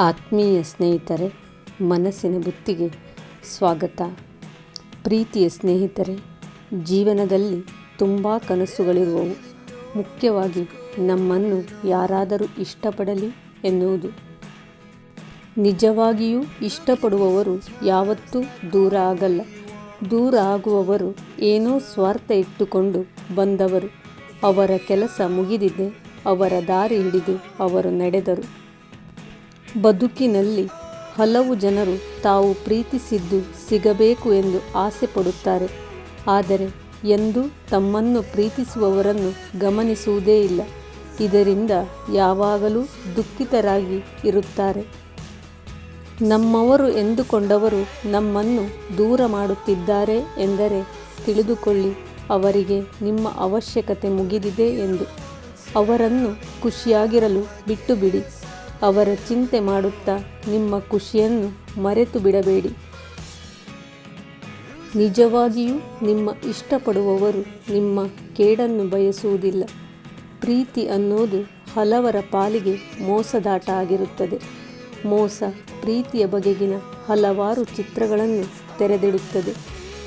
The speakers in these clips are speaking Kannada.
ಆತ್ಮೀಯ ಸ್ನೇಹಿತರೆ, ಮನಸ್ಸಿನ ಬುತ್ತಿಗೆ ಸ್ವಾಗತ. ಪ್ರೀತಿಯ ಸ್ನೇಹಿತರೆ, ಜೀವನದಲ್ಲಿ ತುಂಬ ಕನಸುಗಳಿರುವವು. ಮುಖ್ಯವಾಗಿ ನಮ್ಮನ್ನು ಯಾರಾದರೂ ಇಷ್ಟಪಡಲಿ ಎನ್ನುವುದು. ನಿಜವಾಗಿಯೂ ಇಷ್ಟಪಡುವವರು ಯಾವತ್ತೂ ದೂರ ಆಗಲ್ಲ. ದೂರ ಆಗುವವರು ಏನೋ ಸ್ವಾರ್ಥ ಇಟ್ಟುಕೊಂಡು ಬಂದವರು. ಅವರ ಕೆಲಸ ಮುಗಿದಿದೆ, ಅವರ ದಾರಿ ಹಿಡಿದು ಅವರು ನಡೆದರು. ಬದುಕಿನಲ್ಲಿ ಹಲವು ಜನರು ತಾವು ಪ್ರೀತಿಸಿದ್ದು ಸಿಗಬೇಕು ಎಂದು ಆಸೆ ಪಡುತ್ತಾರೆ. ಆದರೆ ಎಂದೂ ತಮ್ಮನ್ನು ಪ್ರೀತಿಸುವವರನ್ನು ಗಮನಿಸುವುದೇ ಇಲ್ಲ. ಇದರಿಂದ ಯಾವಾಗಲೂ ದುಃಖಿತರಾಗಿ ಇರುತ್ತಾರೆ. ನಮ್ಮವರು ಎಂದುಕೊಂಡವರು ನಮ್ಮನ್ನು ದೂರ ಮಾಡುತ್ತಿದ್ದಾರೆ ಎಂದರೆ ತಿಳಿದುಕೊಳ್ಳಿ, ಅವರಿಗೆ ನಿಮ್ಮ ಅವಶ್ಯಕತೆ ಮುಗಿದಿದೆ ಎಂದು. ಅವರನ್ನು ಖುಷಿಯಾಗಿರಲು ಬಿಟ್ಟು ಬಿಡಿ ಅವರ ಚಿಂತೆ ಮಾಡುತ್ತಾ ನಿಮ್ಮ ಖುಷಿಯನ್ನು ಮರೆತು ಬಿಡಬೇಡಿ. ನಿಜವಾಗಿಯೂ ನಿಮ್ಮ ಇಷ್ಟಪಡುವವರು ನಿಮ್ಮ ಕೇಡನ್ನು ಬಯಸುವುದಿಲ್ಲ. ಪ್ರೀತಿ ಅನ್ನೋದು ಹಲವರ ಪಾಲಿಗೆ ಮೋಸದಾಟ ಆಗಿರುತ್ತದೆ. ಮೋಸ ಪ್ರೀತಿಯ ಬಗೆಗಿನ ಹಲವಾರು ಚಿತ್ರಗಳನ್ನು ತೆರೆದಿಡುತ್ತದೆ.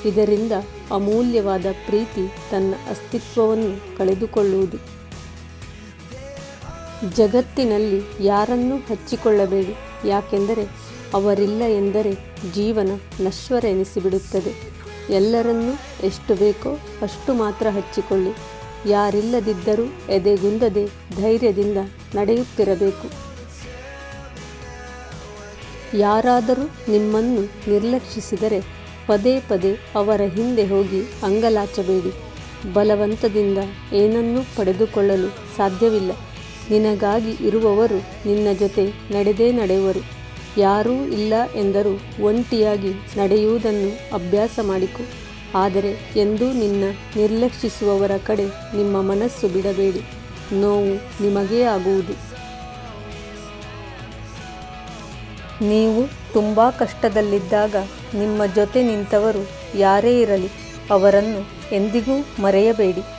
ಇದರಿಂದ ಅಮೂಲ್ಯವಾದ ಪ್ರೀತಿ ತನ್ನ ಅಸ್ತಿತ್ವವನ್ನು ಕಳೆದುಕೊಳ್ಳುವುದು. ಜಗತ್ತಿನಲ್ಲಿ ಯಾರನ್ನೂ ಹಚ್ಚಿಕೊಳ್ಳಬೇಡಿ. ಯಾಕೆಂದರೆ ಅವರಿಲ್ಲ ಎಂದರೆ ಜೀವನ ನಶ್ವರ ಎನಿಸಿಬಿಡುತ್ತದೆ ಎಲ್ಲರನ್ನೂ ಎಷ್ಟು ಬೇಕೋ ಅಷ್ಟು ಮಾತ್ರ ಹಚ್ಚಿಕೊಳ್ಳಿ. ಯಾರಿಲ್ಲದಿದ್ದರೂ ಎದೆಗುಂದದೆ ಧೈರ್ಯದಿಂದ ನಡೆಯುತ್ತಿರಬೇಕು. ಯಾರಾದರೂ ನಿಮ್ಮನ್ನು ನಿರ್ಲಕ್ಷಿಸಿದರೆ ಪದೇ ಪದೇ ಅವರ ಹಿಂದೆ ಹೋಗಿ ಅಂಗಲಾಚಬೇಡಿ. ಬಲವಂತದಿಂದ ಏನನ್ನೂ ಪಡೆದುಕೊಳ್ಳಲು ಸಾಧ್ಯವಿಲ್ಲ. ನಿನಗಾಗಿ ಇರುವವರು ನಿನ್ನ ಜೊತೆ ನಡೆದೇ ನಡೆಯುವರು. ಯಾರೂ ಇಲ್ಲ ಎಂದರೂ ಒಂಟಿಯಾಗಿ ನಡೆಯುವುದನ್ನು ಅಭ್ಯಾಸ ಮಾಡಿಕೊ. ಆದರೆ ಎಂದೂ ನಿನ್ನ ನಿರ್ಲಕ್ಷಿಸುವವರ ಕಡೆ ನಿಮ್ಮ ಮನಸ್ಸು ಬಿಡಬೇಡಿ. ನೋವು ನಿಮಗೇ ಆಗುವುದು. ನೀವು ತುಂಬ ಕಷ್ಟದಲ್ಲಿದ್ದಾಗ ನಿಮ್ಮ ಜೊತೆ ನಿಂತವರು ಯಾರೇ ಇರಲಿ, ಅವರನ್ನು ಎಂದಿಗೂ ಮರೆಯಬೇಡಿ.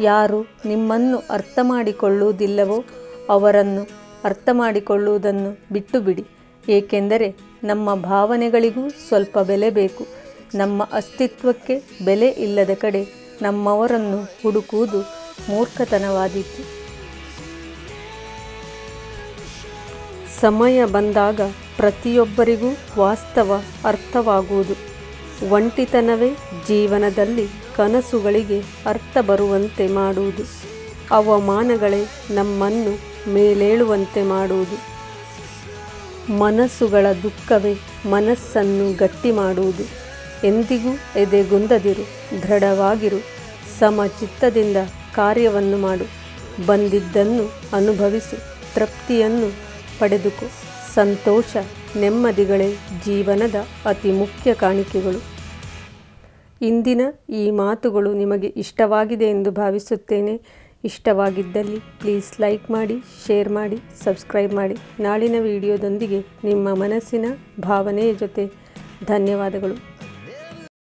ಯಾರು ನಿಮ್ಮನ್ನು ಅರ್ಥ ಮಾಡಿಕೊಳ್ಳುವುದಿಲ್ಲವೋ ಅವರನ್ನು ಅರ್ಥ ಮಾಡಿಕೊಳ್ಳುವುದನ್ನು ಬಿಟ್ಟು ಬಿಡಿ ಏಕೆಂದರೆ ನಮ್ಮ ಭಾವನೆಗಳಿಗೂ ಸ್ವಲ್ಪ ಬೆಲೆ ಬೇಕು. ನಮ್ಮ ಅಸ್ತಿತ್ವಕ್ಕೆ ಬೆಲೆ ಇಲ್ಲದ ಕಡೆ ನಮ್ಮವರನ್ನು ಹುಡುಕುವುದು ಮೂರ್ಖತನವಾದೀತು ಸಮಯ ಬಂದಾಗ ಪ್ರತಿಯೊಬ್ಬರಿಗೂ ವಾಸ್ತವ ಅರ್ಥವಾಗುವುದು. ಒಂಟಿತನವೇ ಜೀವನದಲ್ಲಿ ಕನಸುಗಳಿಗೆ ಅರ್ಥ ಬರುವಂತೆ ಮಾಡುವುದು. ಅವಮಾನಗಳೇ ನಮ್ಮನ್ನು ಮೇಲೇಳುವಂತೆ ಮಾಡುವುದು. ಮನಸ್ಸುಗಳ ದುಃಖವೇ ಮನಸ್ಸನ್ನು ಗಟ್ಟಿ ಮಾಡುವುದು. ಎಂದಿಗೂ ಎದೆಗುಂದದಿರು, ದೃಢವಾಗಿರು, ಸಮಚಿತ್ತದಿಂದ ಕಾರ್ಯವನ್ನು ಮಾಡು. ಬಂದಿದ್ದನ್ನು ಅನುಭವಿಸು, ತೃಪ್ತಿಯನ್ನು ಪಡೆದುಕೋ. ಸಂತೋಷ ನೆಮ್ಮದಿಗಳೇ ಜೀವನದ ಅತಿ ಮುಖ್ಯ ಕಾಣಿಕೆಗಳು. ಇಂದಿನ ಈ ಮಾತುಗಳು ನಿಮಗೆ ಇಷ್ಟವಾಗಿದೆ ಎಂದು ಭಾವಿಸುತ್ತೇನೆ. ಇಷ್ಟವಾಗಿದ್ದಲ್ಲಿ ಪ್ಲೀಸ್ ಲೈಕ್ ಮಾಡಿ ಶೇರ್ ಮಾಡಿ ಸಬ್ಸ್ಕ್ರೈಬ್ ಮಾಡಿ. ನಾಳಿನ ವಿಡಿಯೋದೊಂದಿಗೆ ನಿಮ್ಮ ಮನಸ್ಸಿನ ಭಾವನೆಯ ಜೊತೆ ಧನ್ಯವಾದಗಳು.